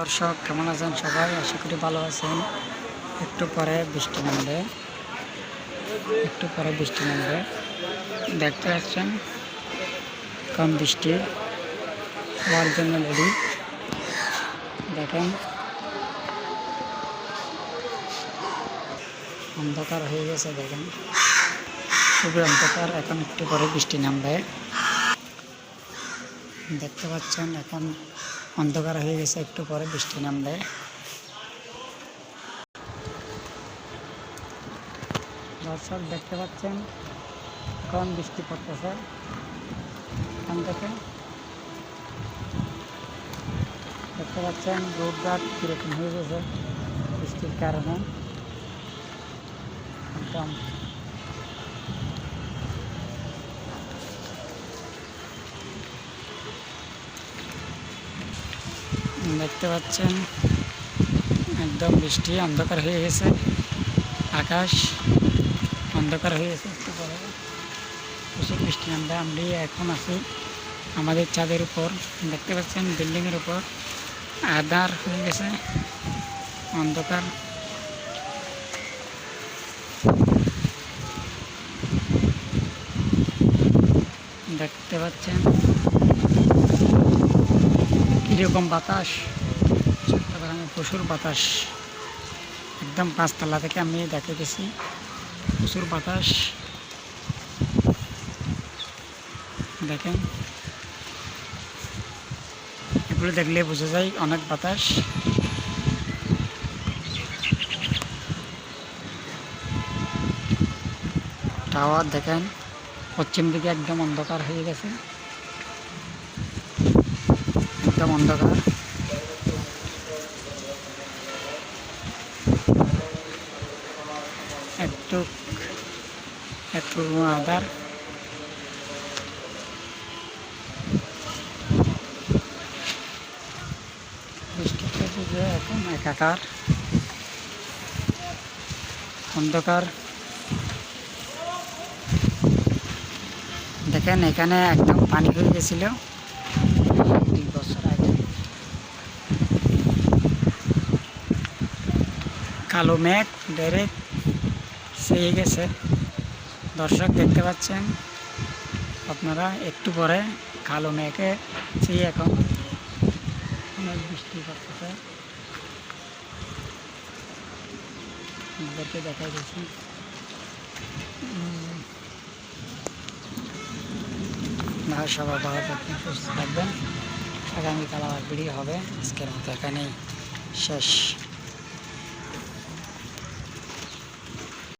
দর্শক, কেমন আছেন সবাই? আশা করি ভালো আছেন। একটু পরে বৃষ্টি নামবে। একটু পরে বৃষ্টি নামবে। দেখতে পাচ্ছেন কম বৃষ্টি হওয়ার জন্য রেডি। দেখেন। অন্ধকার হয়ে গেছে, দেখেন। খুবই অন্ধকার। এখন একটু পরে বৃষ্টি নামবে। দেখতে পাচ্ছেন এখন অন্ধকার হয়ে গেছে, একটু পরে বৃষ্টি নামবে। দর্শক দেখতে পাচ্ছেন, এখন বৃষ্টি পড়তেছে এখান থেকে। দেখতে পাচ্ছেন রোড ঘাট কীরকম হয়ে গেছে বৃষ্টির কারণে। একদম দেখতে পাচ্ছেন? একদম বৃষ্টি, অন্ধকার হয়ে গেছে। আকাশ অন্ধকার হয়ে গেছে একটু পরে। প্রচুর বৃষ্টি নামবে আমি এখন আছি আমাদের ছাদের উপর। দেখতে পাচ্ছেন বিল্ডিংয়ের উপর। আধার হয়ে গেছে, অন্ধকার। দেখতে পাচ্ছেন কীরকম বাতাস, চট্টগ্রামে প্রচুর বাতাস। একদম পাঁচতলা থেকে আমি দেখে গেছি, প্রচুর বাতাস। দেখেন। এগুলো দেখলে বোঝা যায় অনেক বাতাস। টাওয়ার দেখেন, পশ্চিম দিকে একদম অন্ধকার হয়ে গেছে। একদম অন্ধকার একটু একটু আধার বৃষ্টিতে যে এখন একাকার। অন্ধকার। দেখেন এখানে একদম পানি হয়ে গেছিল। কালো মেঘ ডাইরেক্ট সেয়ে গেছে। দর্শক দেখতে পাচ্ছেন, আপনারা একটু পরে কালো মেঘে সেই এখন অনেক বৃষ্টি করতেছে আমাদেরকে দেখা গেছি না সবাই ভালো থাকবেন, সুস্থ থাকবেন। আগামীকাল আবার ভিডিও হবে। আজকের মতো এখানেই শেষ।